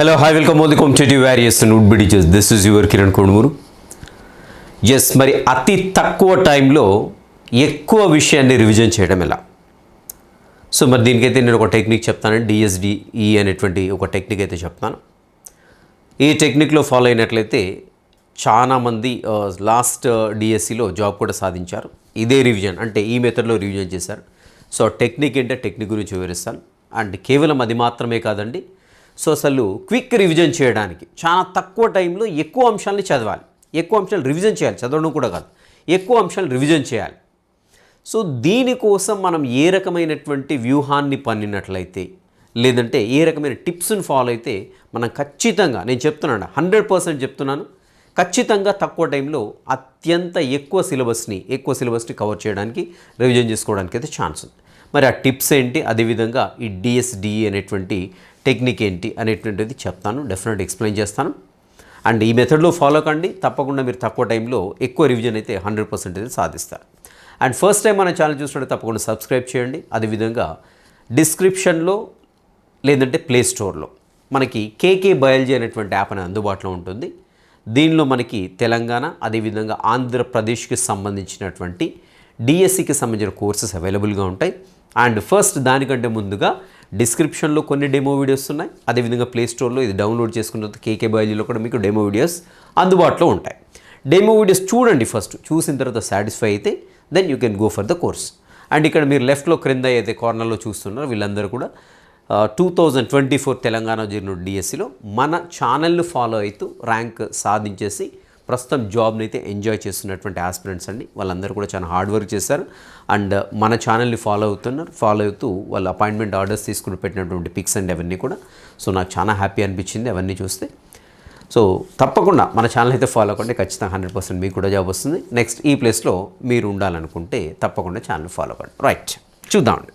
Hello hi welcome మోదీ competitive various and would బిడిచెస్ this is your Kiran Kondamuru yes మరి అతి తక్కువ టైంలో ఎక్కువ విషయాన్ని రివిజన్ చేయడం ఎలా? సో మరి దీనికైతే నేను ఒక టెక్నిక్ చెప్తాను డిఎస్డిఈ అనేటువంటి ఒక టెక్నిక్ అయితే చెప్తాను. ఈ టెక్నిక్లో ఫాలో అయినట్లయితే చాలామంది లాస్ట్ uh, డిఎస్సిలో uh, జాబ్ కూడా సాధించారు. ఇదే రివిజన్ అంటే ఈ మెథడ్లో రివిజన్ చేశారు. సో టెక్నిక్ ఏంటంటే టెక్నిక్ గురించి వివరిస్తాను. అండ్ కేవలం అది మాత్రమే కాదండి సో అసలు క్విక్ రివిజన్ చేయడానికి. చాలా తక్కువ టైంలో ఎక్కువ అంశాలని చదవాలి. ఎక్కువ అంశాలు రివిజన్ చేయాలి. చదవడం కూడా కాదు. ఎక్కువ అంశాలు రివిజన్ చేయాలి. సో దీనికోసం మనం ఏ రకమైనటువంటి వ్యూహాన్ని పన్నినట్లయితే లేదంటే ఏ రకమైన టిప్స్ని ఫాలో అయితే మనం ఖచ్చితంగా నేను చెప్తున్నాను హండ్రెడ్ పర్సెంట్ చెప్తున్నాను ఖచ్చితంగా తక్కువ టైంలో అత్యంత ఎక్కువ సిలబస్ని ఎక్కువ సిలబస్ని కవర్ చేయడానికి రివిజన్ చేసుకోవడానికి అయితే ఛాన్స్ ఉంది. మరి ఆ టిప్స్ ఏంటి? అదేవిధంగా ఈ డిఎస్డిఈ అనేటువంటి టెక్నిక్ ఏంటి అనేటువంటిది చెప్తాను. డెఫినెట్ ఎక్స్ప్లెయిన్ చేస్తాను. అండ్ ఈ మెథడ్లో ఫాలో కండి. తప్పకుండా మీరు తక్కువ టైంలో ఎక్కువ రివిజన్ అయితే హండ్రెడ్ పర్సెంట్ అయితే సాధిస్తారు. అండ్ ఫస్ట్ టైం మన ఛానల్ చూసినట్టు తప్పకుండా సబ్స్క్రైబ్ చేయండి. అదేవిధంగా డిస్క్రిప్షన్లో లేదంటే ప్లే స్టోర్లో మనకి కేకే బయాలజీ అనేటువంటి యాప్ అనేది అందుబాటులో ఉంటుంది. దీనిలో మనకి తెలంగాణ అదేవిధంగా ఆంధ్రప్రదేశ్కి సంబంధించినటువంటి డిఎస్సికి సంబంధించిన కోర్సెస్ అవైలబుల్గా ఉంటాయి. అండ్ ఫస్ట్ దానికంటే ముందుగా డిస్క్రిప్షన్లో కొన్ని డెమో వీడియోస్ ఉన్నాయి. అదేవిధంగా ప్లేస్టోర్లో ఇది డౌన్లోడ్ చేసుకున్న తర్వాత కేకే బయాలజీలో కూడా మీకు డెమో వీడియోస్ అందుబాటులో ఉంటాయి. డెమో వీడియోస్ చూడండి ఫస్ట్. చూసిన తర్వాత సాటిస్ఫై అయితే then you can go for the course and ఇక్కడ మీరు లెఫ్ట్లో క్రింద అయితే కార్నర్లో చూస్తున్నారు వీళ్ళందరూ కూడా two thousand twenty four Telangana జీర్ణుడు డిఎస్సిలో మన ఛానల్ను ఫాలో అవుతూ ర్యాంక్ సాధించేసి ప్రస్తుతం జాబ్ని అయితే ఎంజాయ్ చేస్తున్నటువంటి ఆస్పిరెంట్స్ అండి. వాళ్ళందరూ కూడా చాలా హార్డ్ వర్క్ చేశారు. అండ్ మన ఛానల్ని ఫాలో అవుతున్నారు. ఫాలో అవుతూ వాళ్ళ అపాయింట్మెంట్ ఆర్డర్స్ తీసుకుని పెట్టినటువంటి పిక్స్ అండ్ అవన్నీ కూడా. సో నాకు చాలా హ్యాపీ అనిపించింది అవన్నీ చూస్తే. సో తప్పకుండా మన ఛానల్ అయితే ఫాలో అవ్వండి. ఖచ్చితంగా హండ్రెడ్ పర్సెంట్ మీకు కూడా జాబ్ వస్తుంది. నెక్స్ట్ ఈ ప్లేస్లో మీరు ఉండాలనుకుంటే తప్పకుండా ఛానల్ ఫాలో అవ్వండి. రైట్ చూద్దామండి.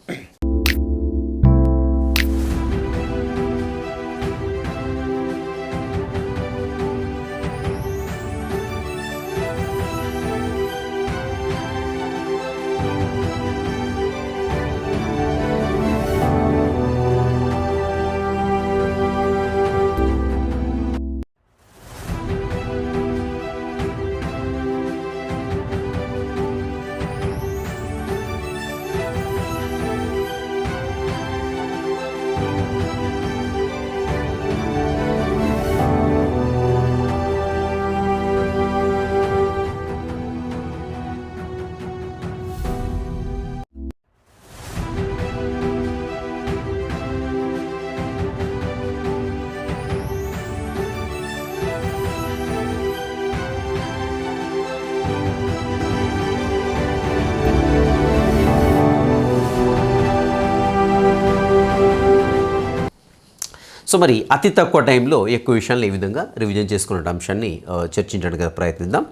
సో మరి అతి తక్కువ టైంలో ఎక్కువ విషయాలు ఏ విధంగా రివిజన్ చేసుకున్న అంశాన్ని చర్చించడానికి ప్రయత్నిద్దాం.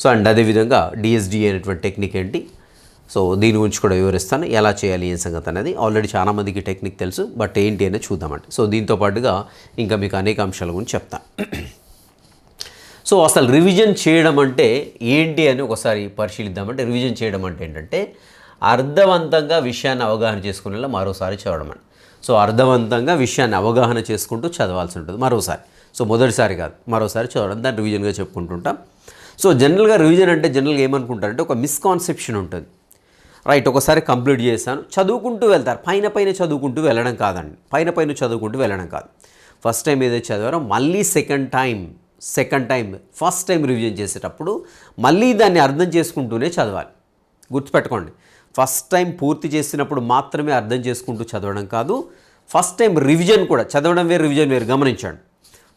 సో అండ్ అదేవిధంగా డిఎస్డి అనేటువంటి టెక్నిక్ ఏంటి? సో దీని గురించి కూడా వివరిస్తాను. ఎలా చేయాలి ఏం సంగతి అనేది. ఆల్రెడీ చాలామందికి టెక్నిక్ తెలుసు బట్ ఏంటి అనేది చూద్దామండి. సో దీంతో పాటుగా ఇంకా మీకు అనేక అంశాల గురించి చెప్తాను సో అసలు రివిజన్ చేయడం అంటే ఏంటి అని ఒకసారి పరిశీలిద్దామంటే రివిజన్ చేయడం అంటే ఏంటంటే అర్థవంతంగా విషయాన్ని అవగాహన చేసుకునేలా మరోసారి చదవడం అండి. సో అర్థవంతంగా విషయాన్ని అవగాహన చేసుకుంటూ చదవాల్సి ఉంటుంది. మరోసారి. సో మొదటిసారి కాదు మరోసారి చదవడం. దాన్ని రివిజన్గా చెప్పుకుంటుంటాం. సో జనరల్గా రివిజన్ అంటే జనరల్గా ఏమనుకుంటారంటే ఒక మిస్కాన్సెప్షన్ ఉంటుంది. రైట్ ఒకసారి కంప్లీట్ చేశాను. చదువుకుంటూ వెళ్తారు. పైన పైన చదువుకుంటూ వెళ్ళడం కాదండి. పైన పైన చదువుకుంటూ వెళ్ళడం కాదు. ఫస్ట్ టైం ఏదైతే చదివారో మళ్ళీ second time second time first time revision చేసేటప్పుడు మళ్ళీ దాన్ని అర్థం చేసుకుంటూనే చదవాలి. గుర్తుపెట్టుకోండి. ఫస్ట్ టైం పూర్తి చేసినప్పుడు మాత్రమే అర్థం చేసుకుంటూ చదవడం కాదు. ఫస్ట్ టైం రివిజన్ కూడా చదవడం వేరు రివిజన్ వేరు గమనించండి.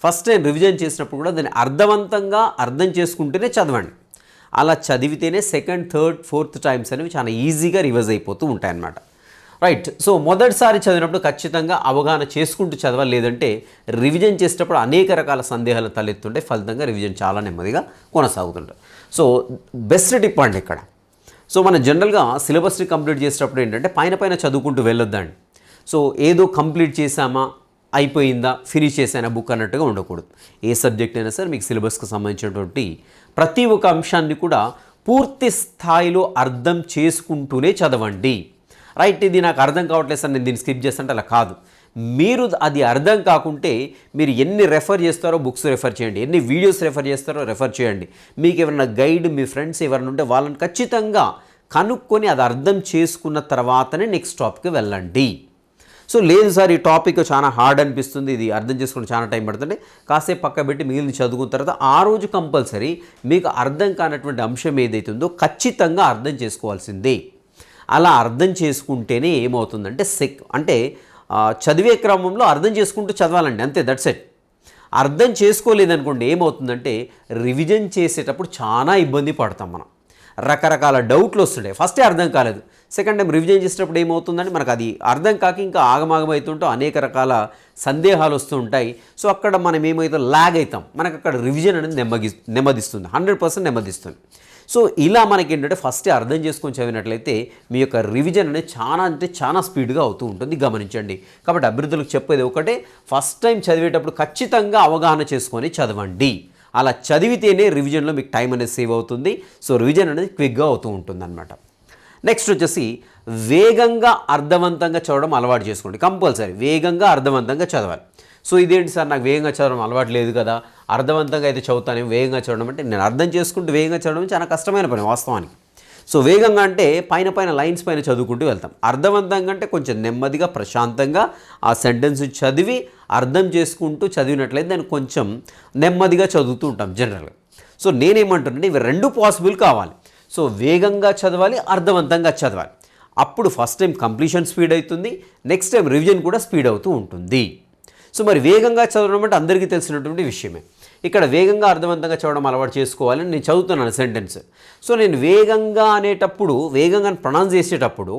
ఫస్ట్ టైం రివిజన్ చేసినప్పుడు కూడా దాన్ని అర్థవంతంగా అర్థం చేసుకుంటేనే చదవండి. అలా చదివితేనే సెకండ్ థర్డ్ ఫోర్త్ టైమ్స్ అనేవి చాలా ఈజీగా రివైజ్ అయిపోతూ ఉంటాయన్నమాట. రైట్ సో మొదటిసారి చదివినప్పుడు ఖచ్చితంగా అవగాహన చేసుకుంటూ చదవాలి లేదంటే రివిజన్ చేసేటప్పుడు అనేక రకాల సందేహాలు తలెత్తుంటే ఫలితంగా రివిజన్ చాలా నెమ్మదిగా కొనసాగుతుంటాయి. సో బెస్ట్ టిప్ అండి ఇక్కడ. సో మన జనరల్గా సిలబస్ని కంప్లీట్ చేసేటప్పుడు ఏంటంటే పైన పైన చదువుకుంటూ వెళ్ళొద్దండి. సో ఏదో కంప్లీట్ చేసామా అయిపోయిందా ఫినిష్ చేసానా బుక్ అన్నట్టుగా ఉండకూడదు. ఏ సబ్జెక్ట్ అయినా సరే మీకు సిలబస్కి సంబంధించినటువంటి ప్రతి ఒక్క అంశాన్ని కూడా పూర్తి స్థాయిలో అర్థం చేసుకుంటూనే చదవండి. రైట్ ఇది నాకు అర్థం కావట్లేదు సార్ నేను దీన్ని స్కిప్ చేస్తుంటే అలా కాదు. మీరు అది అర్థం కాకుంటే మీరు ఎన్ని రెఫర్ చేస్తారో బుక్స్ రెఫర్ చేయండి. ఎన్ని వీడియోస్ రెఫర్ చేస్తారో రెఫర్ చేయండి. మీకు ఎవరైనా గైడ్ మీ ఫ్రెండ్స్ ఎవరైనా ఉంటే వాళ్ళని ఖచ్చితంగా కనుక్కొని అది అర్థం చేసుకున్న తర్వాతనే నెక్స్ట్ టాపిక్కి వెళ్ళండి. సో లేదు సార్ ఈ టాపిక్ చాలా హార్డ్ అనిపిస్తుంది. ఇది అర్థం చేసుకుని చాలా టైం పడుతుంది. కాసేపు పక్క పెట్టి మిగిలిన చదువుకున్న తర్వాత ఆ రోజు కంపల్సరీ మీకు అర్థం కానటువంటి అంశం ఏదైతే ఉందో ఖచ్చితంగా అర్థం చేసుకోవాల్సిందే. అలా అర్థం చేసుకుంటేనే ఏమవుతుందంటే సెక్ అంటే చదివే క్రమంలో అర్థం చేసుకుంటూ చదవాలండి అంతే దట్స్ ఎట్ అర్థం చేసుకోలేదనుకోండి ఏమవుతుందంటే రివిజన్ చేసేటప్పుడు చాలా ఇబ్బంది పడతాం మనం. రకరకాల డౌట్లు వస్తుండే ఫస్టే అర్థం కాలేదు. సెకండ్ టైం రివిజన్ చేసేటప్పుడు ఏమవుతుందంటే మనకు అది అర్థం కాక ఇంకా ఆగమాగమవుతుంటూ అనేక రకాల సందేహాలు వస్తూ ఉంటాయి. సో అక్కడ మనం ఏమైతే లాగ్ అవుతాం మనకు అక్కడ రివిజన్ అనేది నెమ్మది నెమ్మదిస్తుంది. హండ్రెడ్ పర్సెంట్ నెమ్మదిస్తుంది. సో ఇలా మనకి ఏంటంటే ఫస్ట్ అర్థం చేసుకొని చదివినట్లయితే మీ యొక్క రివిజన్ అనేది చాలా అంటే చాలా స్పీడ్గా అవుతూ ఉంటుంది. గమనించండి. కాబట్టి అభివృద్ధులకు చెప్పేది ఒకటే ఫస్ట్ టైం చదివేటప్పుడు ఖచ్చితంగా అవగాహన చేసుకొని చదవండి. అలా చదివితేనే రివిజన్లో మీకు టైం అనేది సేవ్ అవుతుంది. సో రివిజన్ అనేది క్విక్గా అవుతూ ఉంటుంది అనమాట నెక్స్ట్ వచ్చేసి వేగంగా అర్థవంతంగా చదవడం అలవాటు చేసుకోండి. కంపల్సరీ వేగంగా అర్థవంతంగా చదవాలి. సో ఇదేంటి సార్ నాకు వేగంగా చదవడం అలవాటు లేదు కదా అర్థవంతంగా అయితే చదువుతాను వేగంగా చదవడం అంటే నేను అర్థం చేసుకుంటూ వేగంగా చదవడం చాలా కష్టమైన పని వాస్తవానికి. సో వేగంగా అంటే పైన పైన లైన్స్ పైన చదువుకుంటూ వెళ్తాం. అర్థవంతంగా అంటే కొంచెం నెమ్మదిగా ప్రశాంతంగా ఆ సెంటెన్స్ చదివి అర్థం చేసుకుంటూ చదివినట్లయితే దాన్ని కొంచెం నెమ్మదిగా చదువుతూ ఉంటాం జనరల్గా. సో నేనేమంటున్నాను ఇవి రెండు పాసిబుల్ కావాలి. సో వేగంగా చదవాలి అర్థవంతంగా చదవాలి. అప్పుడు ఫస్ట్ టైం కంప్లీషన్ స్పీడ్ అవుతుంది నెక్స్ట్ టైం రివిజన్ కూడా స్పీడ్ అవుతూ ఉంటుంది. సో మరి వేగంగా చదవడం అంటే అందరికీ తెలిసినటువంటి విషయమే. ఇక్కడ వేగంగా అర్థవంతంగా చదవడం అలవాటు చేసుకోవాలని నేను చదువుతున్నాను సెంటెన్స్ సో నేను వేగంగా అనేటప్పుడు వేగంగా ప్రొనౌన్స్ చేసేటప్పుడు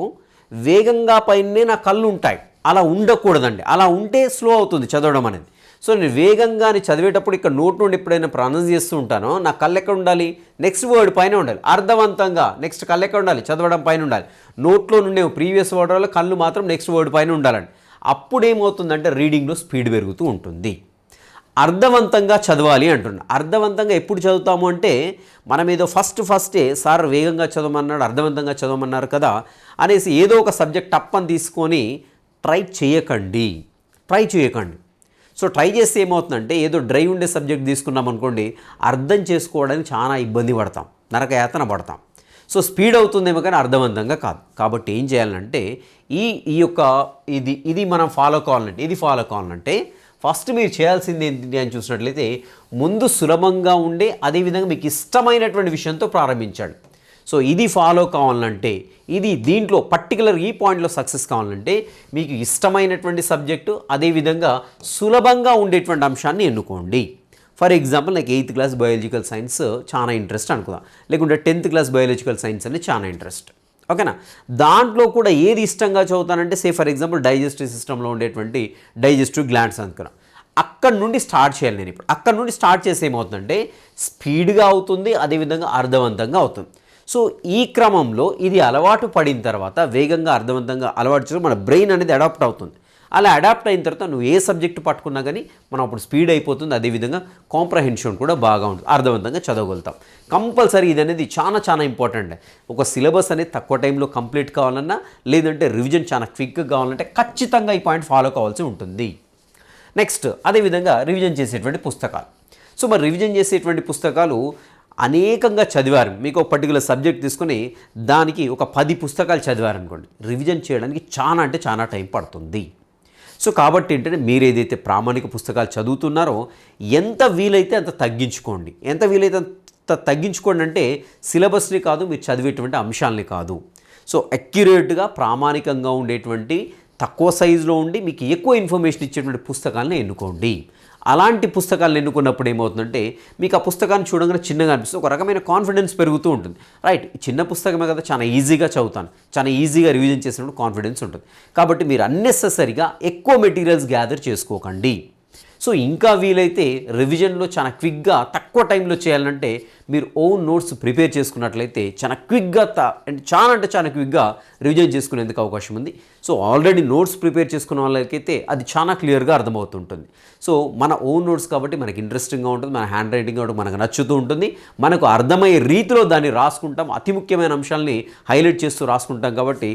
వేగంగా పైనే నా కళ్ళు ఉంటాయి. అలా ఉండకూడదండి. అలా ఉంటే స్లో అవుతుంది చదవడం అనేది. సో నేను వేగంగా అని చదివేటప్పుడు ఇక్కడ నోట్ నుండి ఎప్పుడైనా ప్రొనౌన్స్ చేస్తూ ఉంటానో నా కళ్ళు ఎక్కడ ఉండాలి? నెక్స్ట్ వర్డ్ పైన ఉండాలి. అర్థవంతంగా నెక్స్ట్ కళ్ళు ఎక్కడ ఉండాలి? చదవడం పైన ఉండాలి. నోట్లో నుండే ప్రీవియస్ వర్డ్ వల్ల కళ్ళు మాత్రం నెక్స్ట్ వర్డ్ పైన ఉండాలండి. అప్పుడేమవుతుందంటే రీడింగ్లో స్పీడ్ పెరుగుతూ ఉంటుంది. అర్థవంతంగా చదవాలి అంటున్నా. అర్థవంతంగా ఎప్పుడు చదువుతాము అంటే మనం ఏదో ఫస్ట్ ఫస్టే సార్ వేగంగా చదవమన్నాడు అర్థవంతంగా చదవమన్నారు కదా అనేసి ఏదో ఒక సబ్జెక్ట్ టప్పని తీసుకొని ట్రై చేయకండి. ట్రై చేయకండి. సో ట్రై చేస్తే ఏమవుతుందంటే ఏదో డ్రై ఉండే సబ్జెక్ట్ తీసుకున్నాం అనుకోండి అర్థం చేసుకోవడానికి చాలా ఇబ్బంది పడతాం. నరకయాతన పడతాం. సో స్పీడ్ అవుతుందేమో కానీ అర్థవంతంగా కాదు. కాబట్టి ఏం చేయాలంటే ఈ ఈ యొక్క ఇది ఇది మనం ఫాలో కావాలంటే ఇది ఫాలో కావాలంటే ఫస్ట్ మీరు చేయాల్సింది ఏంటి అని చూసినట్లయితే ముందు సులభంగా ఉండే అదేవిధంగా మీకు ఇష్టమైనటువంటి విషయంతో ప్రారంభించండి సో ఇది ఫాలో కావాలంటే ఇది దీంట్లో పర్టికులర్ ఈ పాయింట్లో సక్సెస్ కావాలంటే మీకు ఇష్టమైనటువంటి సబ్జెక్టు అదేవిధంగా సులభంగా ఉండేటువంటి అంశాన్ని ఎన్నుకోండి. ఫర్ ఎగ్జాంపుల్ నాకు ఎయిత్ క్లాస్ బయాలజికల్ సైన్స్ చాలా ఇంట్రెస్ట్ అనుకుందాం. లేకుంటే టెన్త్ క్లాస్ బయాలజికల్ సైన్స్ అనేది చాలా ఇంట్రెస్ట్ ఓకేనా దాంట్లో కూడా ఏది ఇష్టంగా చదువుతానంటే సే ఫర్ ఎగ్జాంపుల్ డైజెస్టివ్ సిస్టంలో ఉండేటువంటి డైజెస్టివ్ గ్లాండ్స్ అనుకున్నాం అక్కడ నుండి స్టార్ట్ చేయాలి నేను ఇప్పుడు. అక్కడ నుండి స్టార్ట్ చేసి ఏమవుతుందంటే స్పీడ్గా అవుతుంది అదేవిధంగా అర్థవంతంగా అవుతుంది. సో ఈ క్రమంలో ఇది అలవాటు పడిన తర్వాత వేగంగా అర్థవంతంగా అలవాటు చేయడం మన బ్రెయిన్ అనేది అడాప్ట్ అవుతుంది. అలా అడాప్ట్ అయిన తర్వాత నువ్వు ఏ సబ్జెక్ట్ పట్టుకున్నా కానీ మనం అప్పుడు స్పీడ్ అయిపోతుంది. అదేవిధంగా కాంప్రహెన్షన్ కూడా బాగా ఉంటుంది. అర్థవంతంగా చదవగలుగుతాం. కంపల్సరీ ఇది అనేది చాలా చాలా ఇంపార్టెంట్. ఒక సిలబస్ అనేది తక్కువ టైంలో కంప్లీట్ కావాలన్నా లేదంటే రివిజన్ చాలా క్విక్గా కావాలంటే ఖచ్చితంగా ఈ పాయింట్ ఫాలో కావాల్సి ఉంటుంది. నెక్స్ట్ అదేవిధంగా రివిజన్ చేసేటువంటి పుస్తకాలు. సో మరి రివిజన్ చేసేటువంటి పుస్తకాలు అనేకంగా చదివారు. మీకు ఒక పర్టికులర్ సబ్జెక్ట్ తీసుకొని దానికి ఒక పది పుస్తకాలు చదివారనుకోండి. రివిజన్ చేయడానికి చాలా అంటే చాలా టైం పడుతుంది. సో కాబట్టి ఏంటంటే మీరు ఏదైతే ప్రామాణిక పుస్తకాలు చదువుతున్నారో ఎంత వీలైతే అంత తగ్గించుకోండి. ఎంత వీలైతే అంత తగ్గించుకోండి అంటే సిలబస్ని కాదు మీరు చదివేటువంటి అంశాలని కాదు. సో అక్యురేట్గా ప్రామాణికంగా ఉండేటువంటి తక్కువ సైజులో ఉండి మీకు ఎక్కువ ఇన్ఫర్మేషన్ ఇచ్చేటువంటి పుస్తకాలను ఎన్నుకోండి. అలాంటి పుస్తకాలను ఎన్నుకున్నప్పుడు ఏమవుతుందంటే మీకు ఆ పుస్తకాన్ని చూడగానే చిన్నగా అనిపిస్తుంది. ఒక రకమైన కాన్ఫిడెన్స్ పెరుగుతూ ఉంటుంది. రైట్ చిన్న పుస్తకమే కదా చాలా ఈజీగా చదువుతాను. చాలా ఈజీగా రివిజన్ చేసినప్పుడు కాన్ఫిడెన్స్ ఉంటుంది. కాబట్టి మీరు అన్నెసెసరీగా ఎక్కువ మెటీరియల్స్ గ్యాదర్ చేసుకోకండి. సో ఇంకా వీలైతే రివిజన్లో చాలా క్విక్గా తక్కువ టైంలో చేయాలంటే మీరు ఓన్ నోట్స్ ప్రిపేర్ చేసుకున్నట్లయితే చాలా క్విక్గా త అంటే చాలా అంటే చాలా క్విక్గా రివిజన్ చేసుకునేందుకు అవకాశం ఉంది. సో ఆల్రెడీ నోట్స్ ప్రిపేర్ చేసుకున్న వాళ్ళకైతే అది చాలా క్లియర్గా అర్థమవుతుంటుంది. సో మన ఓన్ నోట్స్ కాబట్టి మనకి ఇంట్రెస్టింగ్గా ఉంటుంది మన హ్యాండ్ రైటింగ్ కాబట్టి మనకు నచ్చుతూ ఉంటుంది. మనకు అర్థమయ్యే రీతిలో దాన్ని రాసుకుంటాం. అతి ముఖ్యమైన అంశాలని హైలైట్ చేస్తూ రాసుకుంటాం కాబట్టి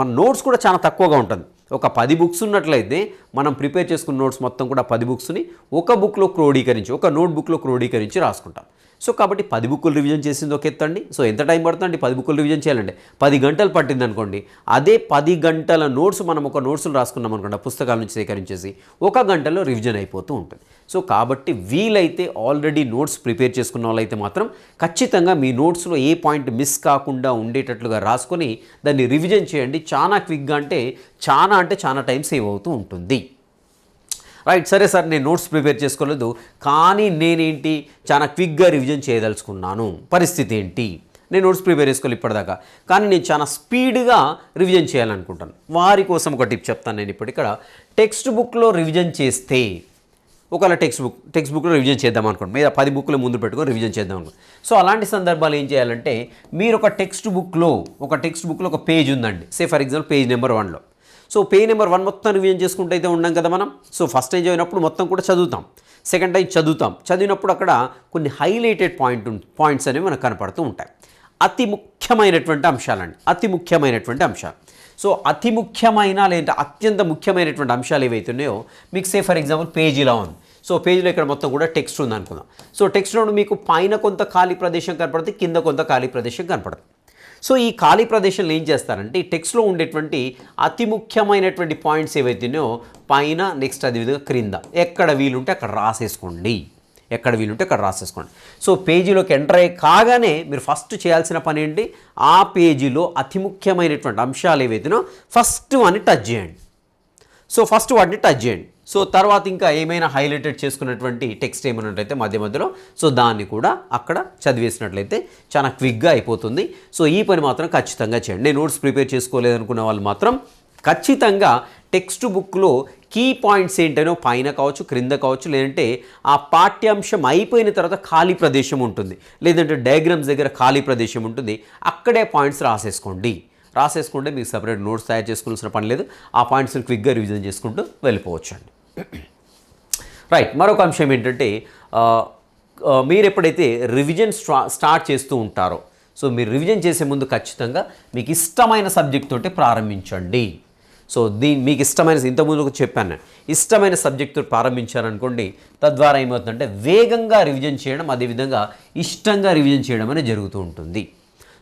మన నోట్స్ కూడా చాలా తక్కువగా ఉంటుంది. ఒక పది బుక్స్ ఉన్నట్లయితే మనం ప్రిపేర్ చేసుకున్న నోట్స్ మొత్తం కూడా పది బుక్స్ని ఒక బుక్లో క్రోడీకరించి ఒక నోట్ బుక్లో క్రోడీకరించి రాసుకుంటాం. సో కాబట్టి పది బుక్కులు రివిజన్ చేసింది ఒక ఎత్తండి. సో ఎంత టైం పడుతుందండి? పది బుక్కులు రివిజన్ చేయాలండి. పది గంటలు పట్టింది అనుకోండి. అదే పది గంటల నోట్స్ మనం ఒక నోట్స్లు రాసుకున్నాం అనుకోండి ఆ పుస్తకాల నుంచి సేకరించేసి ఒక గంటలో రివిజన్ అయిపోతూ ఉంటుంది. సో కాబట్టి వీలైతే ఆల్రెడీ నోట్స్ ప్రిపేర్ చేసుకున్న వాళ్ళైతే మాత్రం ఖచ్చితంగా మీ నోట్స్లో ఏ పాయింట్ మిస్ కాకుండా ఉండేటట్లుగా రాసుకొని దాన్ని రివిజన్ చేయండి. చాలా క్విక్గా అంటే చాలా అంటే చాలా టైం సేవ్ అవుతూ ఉంటుంది. రైట్ సరే సార్ నేను నోట్స్ ప్రిపేర్ చేసుకోలేదు కానీ నేనేంటి చాలా క్విక్గా రివిజన్ చేయదలుచుకున్నాను. పరిస్థితి ఏంటి? నేను నోట్స్ ప్రిపేర్ చేసుకోవాలి ఇప్పటిదాకా కానీ నేను చాలా స్పీడ్గా రివిజన్ చేయాలనుకుంటాను. వారి కోసం ఒక టిప్ చెప్తాను నేను ఇప్పుడు ఇక్కడ. టెక్స్ట్ బుక్లో రివిజన్ చేస్తే ఒకవేళ టెక్స్ట్ బుక్ టెక్స్ట్ బుక్లో రివిజన్ చేద్దాం అనుకోండి మీద పది బుక్లు ముందు పెట్టుకొని రివిజన్ చేద్దాం అనుకోండి. సో అలాంటి సందర్భాలు ఏం చేయాలంటే మీరు ఒక టెక్స్ట్ బుక్లో ఒక టెక్స్ట్ బుక్లో ఒక పేజ్ ఉందండి. Say for example page number వన్లో. సో పేజ్ నెంబర్ వన్ మొత్తం రివిజన్ చేసుకుంటూ అయితే ఉన్నాం కదా మనం? సో ఫస్ట్ టైం చదివినప్పుడు మొత్తం కూడా చదువుతాం. సెకండ్ టైం చదువుతాం. చదివినప్పుడు అక్కడ కొన్ని హైలైటెడ్ పాయింట్ పాయింట్స్ అనేవి మనకు కనపడుతూ ఉంటాయి. అతి ముఖ్యమైనటువంటి అంశాలండి. అతి ముఖ్యమైనటువంటి అంశాలు. సో అతి ముఖ్యమైన లేదంటే అత్యంత ముఖ్యమైనటువంటి అంశాలు ఏవైతే ఉన్నాయో మీకు సే ఫర్ ఎగ్జాంపుల్ పేజీలో ఉంది. సో పేజీలో ఇక్కడ మొత్తం కూడా టెక్స్ట్ ఉంది అనుకుందాం సో టెక్స్ట్లో మీకు పైన కొంత ఖాళీ ప్రదేశం కనపడుతుంది కింద కొంత ఖాళీ ప్రదేశం కనపడుతుంది సో ఈ ఖాళీ ప్రదేశంలో ఏం చేస్తారంటే ఈ టెక్స్ట్లో ఉండేటువంటి అతి ముఖ్యమైనటువంటి పాయింట్స్ ఏవైతున్నాయో పైన నెక్స్ట్ అదేవిధంగా క్రింద. ఎక్కడ వీలుంటే అక్కడ రాసేసుకోండి. ఎక్కడ వీలుంటే అక్కడ రాసేసుకోండి. సో పేజీలోకి ఎంటర్ అయ్యి కాగానే మీరు ఫస్ట్ చేయాల్సిన పని ఏంటి? ఆ పేజీలో అతి ముఖ్యమైనటువంటి అంశాలు ఏవైతేనో ఫస్ట్ అని టచ్ చేయండి. సో ఫస్ట్ వాటిని టచ్ చేయండి. సో తర్వాత ఇంకా ఏమైనా హైలైటెడ్ చేసుకున్నటువంటి టెక్స్ట్ ఏమైనట్లయితే మధ్య మధ్యలో సో దాన్ని కూడా అక్కడ చదివేసినట్లయితే చాలా క్విక్గా అయిపోతుంది. సో ఈ పని మాత్రం ఖచ్చితంగా చేయండి. నేను నోట్స్ ప్రిపేర్ చేసుకోలేదనుకున్న వాళ్ళు మాత్రం ఖచ్చితంగా టెక్స్ట్ బుక్లో కీ పాయింట్స్ ఏంటనో పైన కావచ్చు క్రింద కావచ్చు లేదంటే ఆ పాఠ్యాంశం అయిపోయిన తర్వాత ఖాళీ ప్రదేశం ఉంటుంది. లేదంటే డయాగ్రామ్స్ దగ్గర ఖాళీ ప్రదేశం ఉంటుంది. అక్కడే పాయింట్స్ రాసేసుకోండి. రాసేసుకుంటే మీకు సపరేట్ నోట్స్ తయారు చేసుకోవాల్సిన పని లేదు. ఆ పాయింట్స్ని క్విక్గా రివిజన్ చేసుకుంటూ వెళ్ళిపోవచ్చు అండి రైట్ మరొక అంశం ఏంటంటే మీరు ఎప్పుడైతే రివిజన్ స్టా స్టార్ట్ చేస్తూ ఉంటారో సో మీరు రివిజన్ చేసే ముందు ఖచ్చితంగా మీకు ఇష్టమైన సబ్జెక్ట్ తోటి ప్రారంభించండి. సో దీని మీకు ఇష్టమైన ఇంతకుముందు చెప్పాను నేను ఇష్టమైన సబ్జెక్టు ప్రారంభించారనుకోండి తద్వారా ఏమవుతుందంటే వేగంగా రివిజన్ చేయడం అదేవిధంగా ఇష్టంగా రివిజన్ చేయడం అనేది జరుగుతూ ఉంటుంది.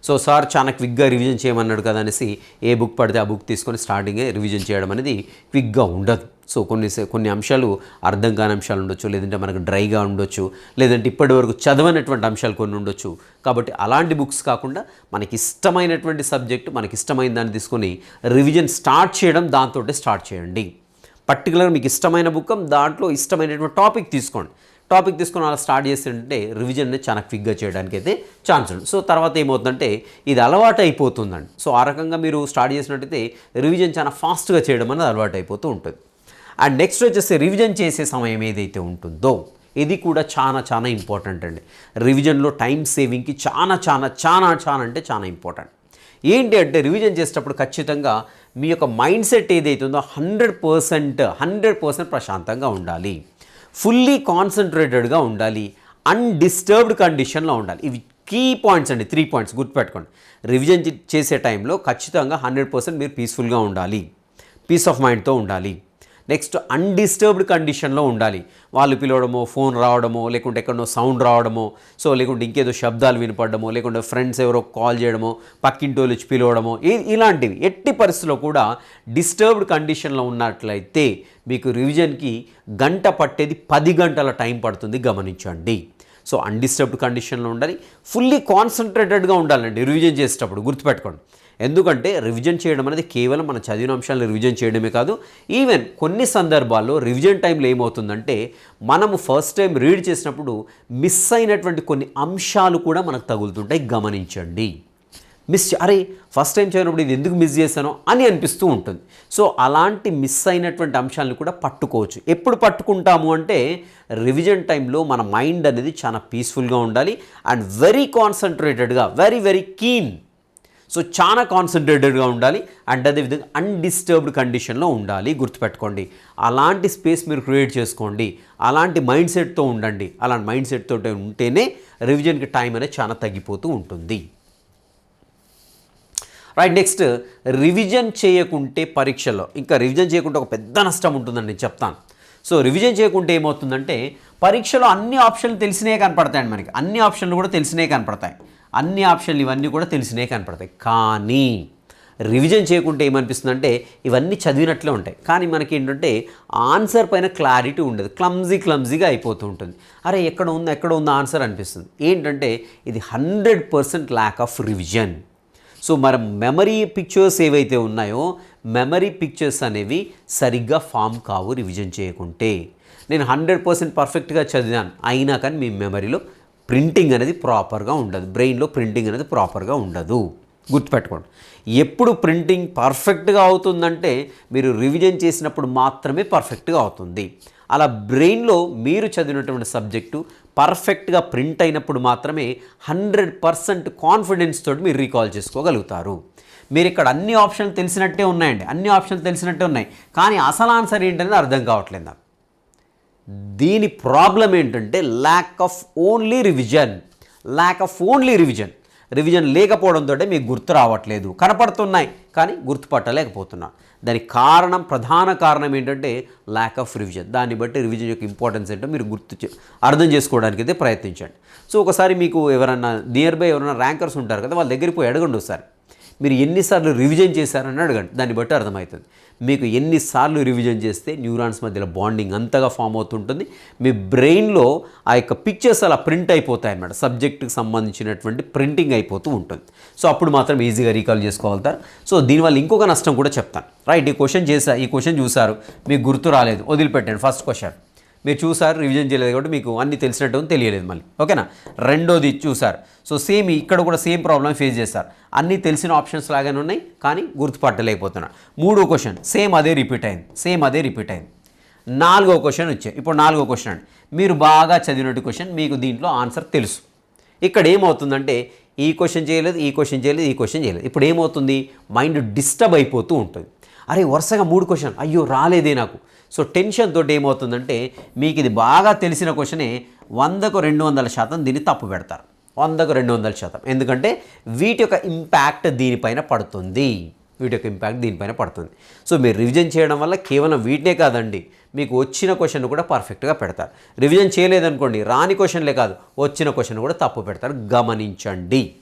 సో సార్ చాలా క్విక్గా రివిజన్ చేయమన్నాడు కదా అనేసి ఏ బుక్ పడితే ఆ బుక్ తీసుకొని స్టార్టింగే రివిజన్ చేయడం అనేది క్విక్గా ఉండదు. సో కొన్ని కొన్ని అంశాలు అర్థం కాని అంశాలు ఉండొచ్చు లేదంటే మనకు డ్రైగా ఉండొచ్చు లేదంటే ఇప్పటి వరకు చదవనటువంటి అంశాలు కొన్ని ఉండొచ్చు. కాబట్టి అలాంటి బుక్స్ కాకుండా మనకి ఇష్టమైనటువంటి సబ్జెక్ట్ మనకి ఇష్టమైన దాన్ని తీసుకొని రివిజన్ స్టార్ట్ చేయడం దాంతో స్టార్ట్ చేయండి. పర్టికులర్ మీకు ఇష్టమైన బుక్ దాంట్లో ఇష్టమైనటువంటి టాపిక్ తీసుకోండి. టాపిక్ తీసుకొని అలా స్టార్ట్ చేస్తుంటే రివిజన్ చాలా క్విక్గా చేయడానికి అయితే ఛాన్స్ ఉంది. సో తర్వాత ఏమవుతుందంటే ఇది అలవాటు అయిపోతుందండి సో ఆ రకంగా మీరు స్టార్ట్ చేసినట్టయితే రివిజన్ చాలా ఫాస్ట్గా చేయడం అనేది అలవాటు అయిపోతూ ఉంటుంది. అండ్ నెక్స్ట్ వచ్చేసి రివిజన్ చేసే సమయం ఏదైతే ఉంటుందో ఇది కూడా చాలా చాలా ఇంపార్టెంట్ అండి. రివిజన్లో టైం సేవింగ్కి చాలా చాలా చాలా చాలా అంటే చాలా ఇంపార్టెంట్. ఏంటి అంటే రివిజన్ చేసేటప్పుడు ఖచ్చితంగా మీ యొక్క మైండ్ సెట్ ఏదైతే ఉందో హండ్రెడ్ పర్సెంట్ హండ్రెడ్ పర్సెంట్ ప్రశాంతంగా ఉండాలి. ఫుల్లీ కాన్సన్ట్రేటెడ్గా ఉండాలి. అన్డిస్టర్బ్డ్ కండిషన్లో ఉండాలి. ఇవి కీ పాయింట్స్ అండి త్రీ పాయింట్స్ గుర్తుపెట్టుకోండి. రివిజన్ చేసే టైంలో ఖచ్చితంగా హండ్రెడ్ పర్సెంట్ మీరు పీస్ఫుల్గా ఉండాలి. పీస్ ఆఫ్ మైండ్తో ఉండాలి. నెక్స్ట్ అన్డిస్టర్బ్డ్ కండిషన్లో ఉండాలి. వాళ్ళు పిలవడమో ఫోన్ రావడమో లేకుంటే ఎక్కడో సౌండ్ రావడమో సో లేకుంటే ఇంకేదో శబ్దాలు వినపడమో లేకుంటే ఫ్రెండ్స్ ఎవరో కాల్ చేయడమో పక్కింటోళ్ళు వాళ్ళు వచ్చి పిలవడమో ఇలాంటివి. ఎట్టి పరిస్థితుల్లో కూడా డిస్టర్బ్డ్ కండిషన్లో ఉన్నట్లయితే మీకు రివిజన్కి గంట పట్టేది పది గంటల టైం పడుతుంది. గమనించండి. సో అన్డిస్టర్బ్డ్ కండిషన్లో ఉండాలి. ఫుల్లీ కాన్సన్ట్రేటెడ్గా ఉండాలండి. రివిజన్ చేసేటప్పుడు గుర్తుపెట్టుకోండి. ఎందుకంటే రివిజన్ చేయడం అనేది కేవలం మన చదివిన అంశాలను రివిజన్ చేయడమే కాదు ఈవెన్ కొన్ని సందర్భాల్లో రివిజన్ టైంలో ఏమవుతుందంటే మనము ఫస్ట్ టైం రీడ్ చేసినప్పుడు మిస్ అయినటువంటి కొన్ని అంశాలు కూడా మనకు తగులుతుంటాయి. గమనించండి. మిస్ అరే ఫస్ట్ టైం చదివినప్పుడు ఇది ఎందుకు మిస్ చేశానో అని అనిపిస్తూ ఉంటుంది. సో అలాంటి మిస్ అయినటువంటి అంశాలను కూడా పట్టుకోవచ్చు. ఎప్పుడు పట్టుకుంటాము అంటే రివిజన్ టైంలో మన మైండ్ అనేది చాలా పీస్ఫుల్గా ఉండాలి. అండ్ వెరీ కాన్సన్ట్రేటెడ్గా వెరీ వెరీ కీన్ సో చాలా కాన్సన్ట్రేటెడ్గా ఉండాలి అండ్ అదేవిధంగా అన్డిస్టర్బ్డ్ కండిషన్లో ఉండాలి. గుర్తుపెట్టుకోండి. అలాంటి స్పేస్ మీరు క్రియేట్ చేసుకోండి. అలాంటి మైండ్ సెట్తో ఉండండి. అలాంటి మైండ్ సెట్తో ఉంటేనే రివిజన్కి టైం అనేది చాలా తగ్గిపోతూ ఉంటుంది. రైట్ నెక్స్ట్ రివిజన్ చేయకుంటే పరీక్షలో ఇంకా రివిజన్ చేయకుంటే ఒక పెద్ద నష్టం ఉంటుందని నేను చెప్తాను. సో రివిజన్ చేయకుంటే ఏమవుతుందంటే పరీక్షలో అన్ని ఆప్షన్లు తెలిసినే కనపడతాయండి మనకి. అన్ని ఆప్షన్లు కూడా తెలిసినే కనపడతాయి. అన్ని ఆప్షన్లు ఇవన్నీ కూడా తెలిసినే కనపడతాయి. కానీ రివిజన్ చేయకుంటే ఏమనిపిస్తుందంటే ఇవన్నీ చదివినట్లే ఉంటాయి. కానీ మనకి ఏంటంటే ఆన్సర్ పైన క్లారిటీ ఉండదు. క్లమ్జీ క్లమ్జీగా అయిపోతూ ఉంటుంది. అరే ఎక్కడ ఉందో ఎక్కడ ఉందో ఆన్సర్ అనిపిస్తుంది. ఏంటంటే ఇది hundred percent lack of revision so మన మెమరీ పిక్చర్స్ ఏవైతే ఉన్నాయో మెమరీ పిక్చర్స్ అనేవి సరిగ్గా ఫామ్ కావు రివిజన్ చేయకుంటే. నేను హండ్రెడ్ పర్సెంట్ పర్ఫెక్ట్గా చదివాను. అయినా కానీ మీ మెమరీలో ప్రింటింగ్ అనేది ప్రాపర్గా ఉండదు. బ్రెయిన్లో ప్రింటింగ్ అనేది ప్రాపర్గా ఉండదు. గుర్తుపెట్టుకోండి. ఎప్పుడు ప్రింటింగ్ పర్ఫెక్ట్గా అవుతుందంటే మీరు రివిజన్ చేసినప్పుడు మాత్రమే పర్ఫెక్ట్గా అవుతుంది. అలా బ్రెయిన్లో మీరు చదివినటువంటి సబ్జెక్టు పర్ఫెక్ట్గా ప్రింట్ అయినప్పుడు మాత్రమే హండ్రెడ్ పర్సెంట్ కాన్ఫిడెన్స్ తోటి మీరు రీకాల్ చేసుకోగలుగుతారు. మీరు ఇక్కడ అన్ని ఆప్షన్లు తెలిసినట్టే ఉన్నాయండి. అన్ని ఆప్షన్లు తెలిసినట్టే ఉన్నాయి. కానీ అసలు ఆన్సర్ ఏంటనేది అర్థం కావట్లేదు నాకు. దీని ప్రాబ్లం ఏంటంటే lack of only revision lack of only revision revision లేకపోవడంతో మీకు గుర్తు రావట్లేదు. కనపడుతున్నాయి కానీ గుర్తుపట్టలేకపోతున్నాను. దానికి కారణం ప్రధాన కారణం ఏంటంటే ల్యాక్ ఆఫ్ రివిజన్ దాన్ని బట్టి రివిజన్ యొక్క ఇంపార్టెన్స్ ఏంటో మీరు గుర్తు చే- అర్థం చేసుకోవడానికి అయితే ప్రయత్నించండి. సో ఒకసారి మీకు ఎవరన్నా నియర్ బై ఎవరైనా ర్యాంకర్స్ ఉంటారు కదా వాళ్ళ దగ్గరికి పోయి అడగండి ఒకసారి. మీరు ఎన్నిసార్లు రివిజన్ చేశారని అడగండి. దాన్ని బట్టి అర్థమవుతుంది. మీకు ఎన్నిసార్లు రివిజన్ చేస్తే న్యూరాన్స్ మధ్యలో బాండింగ్ అంతగా ఫామ్ అవుతుంటుంది. మీ బ్రెయిన్లో ఆ యొక్క పిక్చర్స్ అలా ప్రింట్ అయిపోతాయి అన్నమాట. సబ్జెక్టుకి సంబంధించినటువంటి ప్రింటింగ్ అయిపోతూ ఉంటుంది. సో అప్పుడు మాత్రం ఈజీగా రీకాల్ చేసుకోగలుగుతారు. సో దీనివల్ల ఇంకొక నష్టం కూడా చెప్తాను. రైట్ ఈ క్వశ్చన్ చేశా ఈ క్వశ్చన్ చూసారు మీకు గుర్తు రాలేదు వదిలిపెట్టండి. First question. మీరు చూసారు రివిజన్ చేయలేదు కాబట్టి మీకు అన్ని తెలిసినట్టు తెలియలేదు మళ్ళీ. ఓకేనా? రెండోది చూసారు. సో సేమ్ ఇక్కడ కూడా సేమ్ ప్రాబ్లమ్ ఫేస్ చేస్తారు అన్నీ తెలిసిన ఆప్షన్స్ లాగానే ఉన్నాయి కానీ గుర్తుపట్టలేకపోతున్నారు. మూడో క్వశ్చన్ సేమ్ అదే రిపీట్ అయింది సేమ్ అదే రిపీట్ అయింది. నాలుగో క్వశ్చన్ వచ్చాయి. ఇప్పుడు నాలుగో క్వశ్చన్ అండి. మీరు బాగా చదివినట్టు క్వశ్చన్ మీకు దీంట్లో ఆన్సర్ తెలుసు. ఇక్కడ ఏమవుతుందంటే ఈ క్వశ్చన్ చేయలేదు ఈ క్వశ్చన్ చేయలేదు ఈ క్వశ్చన్ చేయలేదు. ఇప్పుడు ఏమవుతుంది? మైండ్ డిస్టర్బ్ అయిపోతూ ఉంటుంది. అరే వరుసగా మూడు క్వశ్చన్ అయ్యో రాలేదే నాకు. సో టెన్షన్ తోటి ఏమవుతుందంటే మీకు ఇది బాగా తెలిసిన క్వశ్చనే వందకు రెండు వందల శాతం దీన్ని తప్పు పెడతారు. వందకు రెండు వందల శాతం. ఎందుకంటే వీటి యొక్క ఇంపాక్ట్ దీనిపైన పడుతుంది. వీటి యొక్క ఇంపాక్ట్ దీనిపైన పడుతుంది. సో మీరు రివిజన్ చేయడం వల్ల కేవలం వీటినే కాదండి మీకు వచ్చిన క్వశ్చన్ కూడా పర్ఫెక్ట్గా పెడతారు. రివిజన్ చేయలేదనుకోండి రాని క్వశ్చన్లే కాదు వచ్చిన క్వశ్చన్ కూడా తప్పు పెడతారు. గమనించండి.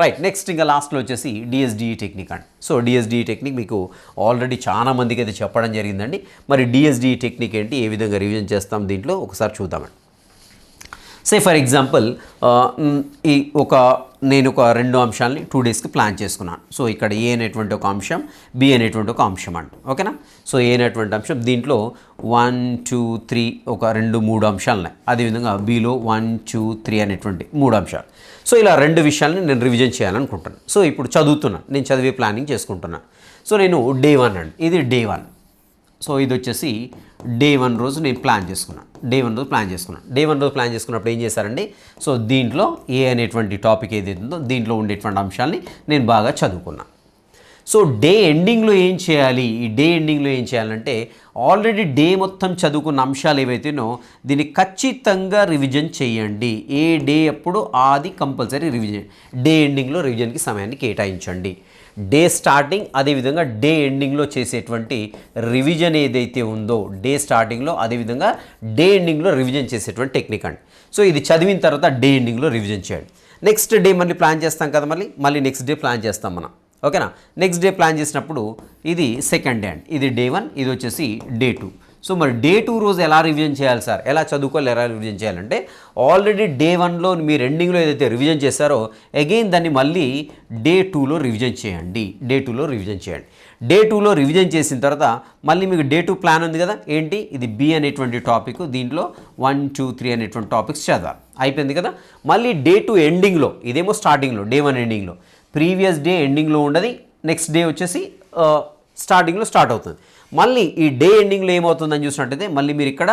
రైట్ నెక్స్ట్ ఇంకా లాస్ట్లో వచ్చేసి డిఎస్డిఈ టెక్నిక్ అండి. సో డిఎస్డిఈ టెక్నిక్ మీకు ఆల్రెడీ చాలా మందికి అయితే చెప్పడం జరిగిందండి. మరి డిఎస్డిఈ టెక్నిక్ ఏంటి ఏ విధంగా రివిజన్ చేస్తాం దీంట్లో ఒకసారి చూద్దామండి. సే ఫర్ ఎగ్జాంపుల్ ఈ ఒక నేను ఒక రెండు అంశాలని టూ డేస్కి ప్లాన్ చేసుకున్నాను. సో ఇక్కడ ఏ అనేటువంటి ఒక అంశం బి అనేటువంటి ఒక అంశం అంట. ఓకేనా సో ఏ అనేటువంటి అంశం దీంట్లో వన్ టూ త్రీ ఒక రెండు మూడు అంశాలు ఉన్నాయి అదేవిధంగా బిలో వన్ టూ త్రీ అనేటువంటి మూడు అంశాలు. సో ఇలా రెండు విషయాలని నేను రివిజన్ చేయాలనుకుంటున్నాను. సో ఇప్పుడు చదువుతున్నాను. నేను చదివే ప్లానింగ్ చేసుకుంటున్నాను. సో నేను డే వన్ అండి. ఇది డే వన్ సో ఇది వచ్చేసి డే వన్ రోజు నేను ప్లాన్ చేసుకున్నాను డే వన్ రోజు ప్లాన్ చేసుకున్నాను డే వన్ రోజు ప్లాన్ చేసుకున్నప్పుడు ఏం చేశారండి సో దీంట్లో ఏ అనేటువంటి టాపిక్ ఏదైతుందో ఉందో దీంట్లో ఉండేటువంటి అంశాలని నేను బాగా చదువుకున్నాను సో డే ఎండింగ్లో ఏం చేయాలి? ఈ డే ఎండింగ్లో ఏం చేయాలంటే ఆల్రెడీ డే మొత్తం చదువుకున్న అంశాలు ఏవైతేనో దీన్ని ఖచ్చితంగా రివిజన్ చేయండి. ఏ డే అప్పుడు అది కంపల్సరీ రివిజన్. డే ఎండింగ్లో రివిజన్కి సమయాన్ని కేటాయించండి. డే స్టార్టింగ్ అదేవిధంగా డే ఎండింగ్లో చేసేటువంటి రివిజన్ ఏదైతే ఉందో డే స్టార్టింగ్లో అదేవిధంగా డే ఎండింగ్లో రివిజన్ చేసేటువంటి టెక్నిక్ అండి. సో ఇది చదివిన తర్వాత డే ఎండింగ్లో రివిజన్ చేయండి. నెక్స్ట్ డే మళ్ళీ ప్లాన్ చేస్తాం కదా మళ్ళీ? మళ్ళీ నెక్స్ట్ డే ప్లాన్ చేస్తాం మనం. ఓకేనా? నెక్స్ట్ డే ప్లాన్ చేసినప్పుడు ఇది సెకండ్ డే అండ్. ఇది డే వన్ ఇది వచ్చేసి డే టూ. సో మరి డే టూ రోజు ఎలా రివిజన్ చేయాలి సార్? ఎలా చదువుకోవాలి? ఎలా రివిజన్ చేయాలంటే ఆల్రెడీ డే వన్లో మీరు ఎండింగ్లో ఏదైతే రివిజన్ చేశారో అగైన్ దాన్ని మళ్ళీ డే టూలో రివిజన్ చేయండి. డే టూలో రివిజన్ చేయండి. డే టూలో రివిజన్ చేసిన తర్వాత మళ్ళీ మీకు డే టూ ప్లాన్ ఉంది కదా? ఏంటి? ఇది బి అనేటువంటి టాపిక్ దీంట్లో వన్ టూ త్రీ అనేటువంటి టాపిక్స్ చదవాలి. అయిపోయింది కదా? మళ్ళీ డే టూ ఎండింగ్లో ఇదేమో స్టార్టింగ్లో డే వన్ ఎండింగ్లో ప్రీవియస్ డే ఎండింగ్లో ఉండదు నెక్స్ట్ డే వచ్చేసి uh, స్టార్టింగ్లో స్టార్ట్ అవుతుంది. మళ్ళీ ఈ డే ఎండింగ్లో ఏమవుతుందని చూసినట్టయితే మళ్ళీ మీరు ఇక్కడ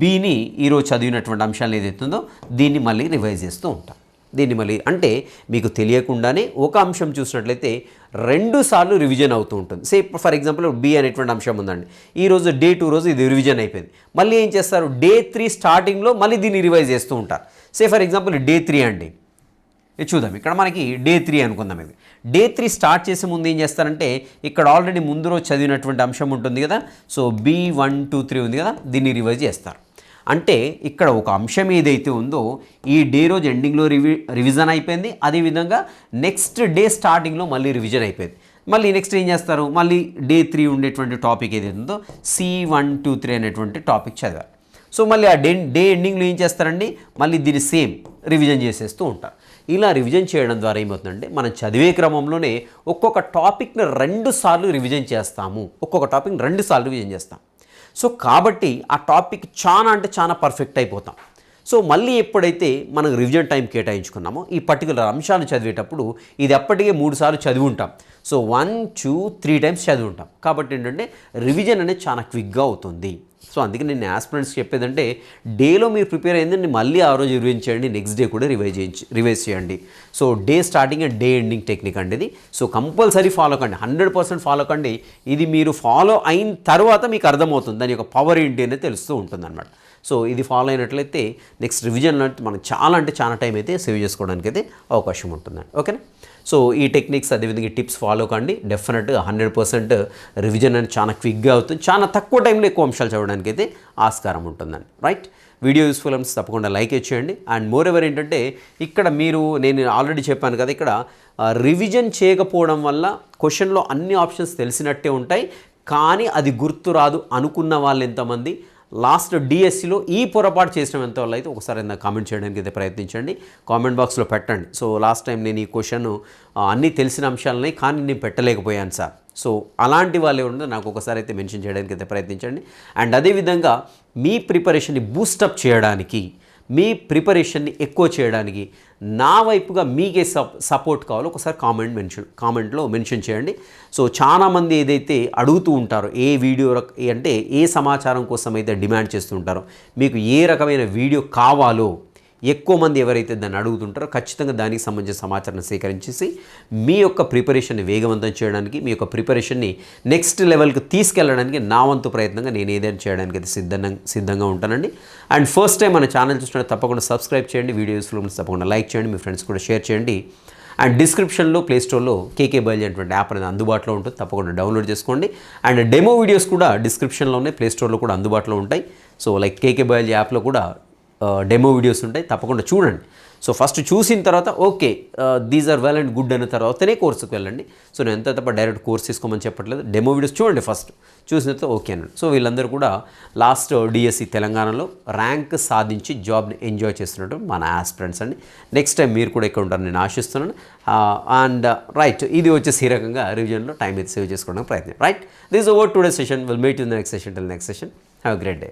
బీని ఈరోజు చదివినటువంటి అంశాలు ఏదైతే ఉందో దీన్ని మళ్ళీ రివైజ్ చేస్తూ ఉంటాం. దీన్ని మళ్ళీ అంటే మీకు తెలియకుండానే ఒక అంశం చూసినట్లయితే రెండు సార్లు రివిజన్ అవుతూ ఉంటుంది. సే ఫర్ ఎగ్జాంపుల్ బి అనేటువంటి అంశం ఉందండి. ఈ రోజు డే టూ రోజు ఇది రివిజన్ అయిపోయింది. మళ్ళీ ఏం చేస్తారు? డే త్రీ స్టార్టింగ్లో మళ్ళీ దీన్ని రివైజ్ చేస్తూ ఉంటారు. Say for example day three అండి. చూద్దాం. ఇక్కడ మనకి డే త్రీ అనుకుందాం ఇది. డే త్రీ స్టార్ట్ చేసే ముందు ఏం చేస్తారంటే ఇక్కడ ఆల్రెడీ ముందు రోజు చదివినటువంటి అంశం ఉంటుంది కదా so B one two three ఉంది కదా దీన్ని రివైజ్ చేస్తారు. అంటే ఇక్కడ ఒక అంశం ఏదైతే ఉందో ఈ డే రోజు ఎండింగ్లో రివి రివిజన్ అయిపోయింది. అదేవిధంగా నెక్స్ట్ డే స్టార్టింగ్లో మళ్ళీ రివిజన్ అయిపోయింది. మళ్ళీ నెక్స్ట్ ఏం చేస్తారు? మళ్ళీ డే త్రీ ఉండేటువంటి టాపిక్ ఏదైతే ఉందో సి వన్ టూ త్రీ అనేటువంటి టాపిక్ చదివారు. సో మళ్ళీ ఆ డే డే ఎండింగ్లో ఏం చేస్తారండి? మళ్ళీ దీన్ని సేమ్ రివిజన్ చేసేస్తూ ఉంటారు. ఇలా రివిజన్ చేయడం ద్వారా ఏమవుతుందంటే మనం చదివే క్రమంలోనే ఒక్కొక్క టాపిక్ని రెండు సార్లు రివిజన్ చేస్తాము. ఒక్కొక్క టాపిక్ని రెండు సార్లు రివిజన్ చేస్తాం. సో కాబట్టి ఆ టాపిక్ చాలా అంటే చాలా పర్ఫెక్ట్ అయిపోతాం. సో మళ్ళీ ఎప్పుడైతే మనం రివిజన్ టైం కేటాయించుకున్నామో ఈ పర్టికులర్ అంశాలు చదివేటప్పుడు ఇది అప్పటికే మూడు సార్లు చదివి ఉంటాం. So one two three times చదివి ఉంటాం. కాబట్టి ఏంటంటే రివిజన్ అనేది చాలా క్విక్గా అవుతుంది. సో అందుకే నేను ఆస్పిరెంట్స్కి చెప్పేదంటే డేలో మీరు ప్రిపేర్ అయిందండి మళ్ళీ ఆ రోజు రివైజ్ చేయండి నెక్స్ట్ డే కూడా రివైజ్ చేయించి రివైజ్ చేయండి. So day starting and day ending technique అండి ఇది. సో కంపల్సరీ ఫాలో కండి హండ్రెడ్ పర్సెంట్ ఫాలో కండి. ఇది మీరు ఫాలో అయిన తర్వాత మీకు అర్థమవుతుంది దాని యొక్క పవర్ ఏంటి అనేది తెలుస్తూ ఉంటుంది అనమాట సో ఇది ఫాలో అయినట్లయితే నెక్స్ట్ రివిజన్ అంటే మనం చాలా అంటే చాలా టైం అయితే సేవ్ చేసుకోవడానికి అయితే అవకాశం ఉంటుందండి. ఓకేనా? సో ఈ టెక్నిక్స్ అదేవిధంగా ఈ టిప్స్ ఫాలో కండి. డెఫినెట్గా హండ్రెడ్ పర్సెంట్ రివిజన్ అనేది చాలా క్విక్గా అవుతుంది. చాలా తక్కువ టైంలో ఎక్కువ అంశాలు చదవడానికి అయితే ఆస్కారం ఉంటుందండి. రైట్? వీడియో యూస్ఫుల్ అనిపిస్తే తప్పకుండా లైక్ చేయండి. అండ్ మోర్ ఎవర్ ఏంటంటే ఇక్కడ మీరు నేను ఆల్రెడీ చెప్పాను కదా ఇక్కడ రివిజన్ చేయకపోవడం వల్ల క్వశ్చన్లో అన్ని ఆప్షన్స్ తెలిసినట్టే ఉంటాయి. కానీ అది గుర్తు రాదు అనుకున్న వాళ్ళు ఎంతమంది? లాస్ట్ డిఎస్సిలో ఈ పొరపాటు చేసిన ఎంత వాళ్ళు అయితే ఒకసారి నాకు కామెంట్ చేయడానికి అయితే ప్రయత్నించండి. కామెంట్ బాక్స్లో పెట్టండి. సో లాస్ట్ టైం నేను ఈ క్వశ్చన్ అన్నీ తెలిసిన అంశాలని కానీ నేను పెట్టలేకపోయాను సార్. సో అలాంటి వాళ్ళు ఎవరుందో నాకు ఒకసారి అయితే మెన్షన్ చేయడానికి అయితే ప్రయత్నించండి. అండ్ అదేవిధంగా మీ ప్రిపరేషన్ని బూస్టప్ చేయడానికి మీ ప్రిపరేషన్ని ఎక్కువ చేయడానికి నా వైపుగా మీకే సప్ సపోర్ట్ కావాలో. ఒకసారి కామెంట్ మెన్షన్ కామెంట్లో మెన్షన్ చేయండి. సో చాలామంది ఏదైతే అడుగుతూ ఉంటారో ఏ వీడియో అంటే ఏ సమాచారం కోసం అయితే డిమాండ్ చేస్తుంటారో మీకు ఏ రకమైన వీడియో కావాలో ఎక్కువ మంది ఎవరైతే దాన్ని అడుగుతుంటారో ఖచ్చితంగా దానికి సంబంధించిన సమాచారాన్ని సేకరించేసి మీ యొక్క ప్రిపరేషన్ని వేగవంతం చేయడానికి మీ యొక్క ప్రిపరేషన్ని నెక్స్ట్ లెవెల్కి తీసుకెళ్ళడానికి నా వంతు ప్రయత్నంగా నేను ఏదైనా చేయడానికి అయితే సిద్ధంగా సిద్ధంగా ఉంటానండి. అండ్ ఫస్ట్ టైం మన ఛానల్ చూసిన తప్పకుండా సబ్స్క్రైబ్ చేయండి వీడియోస్లో తప్పకుండా లైక్ చేయండి మీ ఫ్రెండ్స్ కూడా షేర్ చేయండి. అండ్ డిస్క్రిప్షన్లో ప్లేస్టోర్లో కేకే బయలు అనేటువంటి యాప్ అనేది అందుబాటులో ఉంటుంది తప్పకుండా డౌన్లోడ్ చేసుకోండి. అండ్ డెమో వీడియోస్ కూడా డిస్క్రిప్షన్లోనే ప్లేస్టోర్లో కూడా అందుబాటులో ఉంటాయి. సో లైక్ కేకే బయల్ యాప్లో కూడా డెమో వీడియోస్ ఉంటాయి తప్పకుండా చూడండి. సో ఫస్ట్ చూసిన తర్వాత okay these are well and good అన్న తర్వాతనే కోర్సుకు వెళ్ళండి. సో నేను ఎంత తప్ప డైరెక్ట్ కోర్స్ తీసుకోమని చెప్పట్లేదు. డెమో వీడియోస్ చూడండి ఫస్ట్ చూసిన తర్వాత ఓకే అన్నాడు. సో వీళ్ళందరూ కూడా లాస్ట్ డిఎస్సి తెలంగాణలో ర్యాంక్ సాధించి జాబ్ని ఎంజాయ్ చేస్తున్నట్టు మన ఆస్పిరెంట్స్ అండి. నెక్స్ట్ టైం మీరు కూడా ఇక్కడ ఉంటారని నేను ఆశిస్తున్నాను. అండ్ రైట్ uh, ఇది వచ్చేసి ఈ రకంగా రివిజన్లో టైం అయితే సేవ్ చేసుకోవడానికి ప్రయత్నం. Right this over today session will meet in the next session till next session have great day